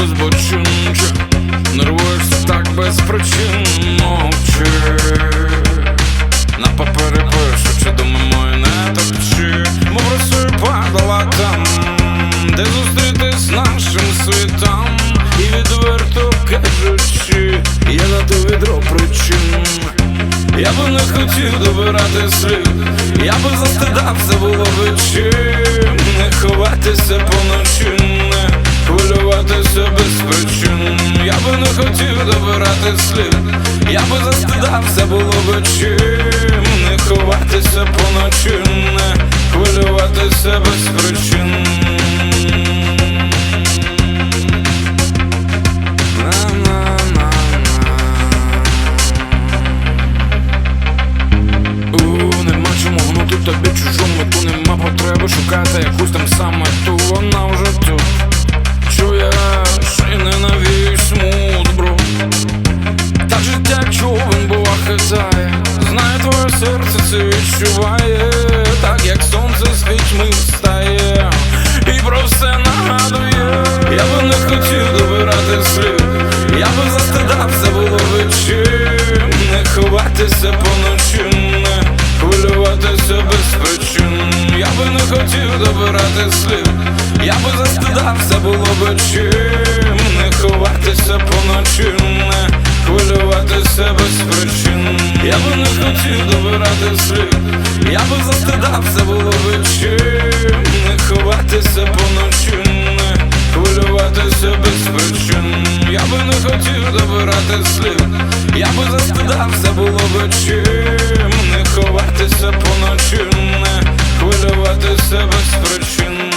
без бочинчик Нервуєшся так без причин мовчи. На папері пишу, чи думи мої не топчи. Мов росою падала там, де зустрітись нашим світом, І відверто кажучи, я на то відро причин. Я би не хотів добирати слід, я би застидався було вечір Не ховатися поночі хотів добирати слів, я би застидався, було би чим. Не ховатися поночі, не хвилюватися без причин. Тобі чужому, ту нема потреби шукати якусь там саме ту, вона серце відчуває Так як сонце з пітьми встає. І про все нагадує Я би не хотів добирати слів Я би застидався, було би Не ховатися поночі, не хвилюватися без причин. Я би не хотів добирати слів Я би застидався, було би Не ховатися поночі, не хвилюватися без причин. Я би не хотів добирати жив, Я би застидався, було би чим. Не ховатися поночі, не хвилюватися без причин. Я би не хотів добирати слів. Я би застидався, було би чим. Не ховатися поночі, не хвилюватися без причин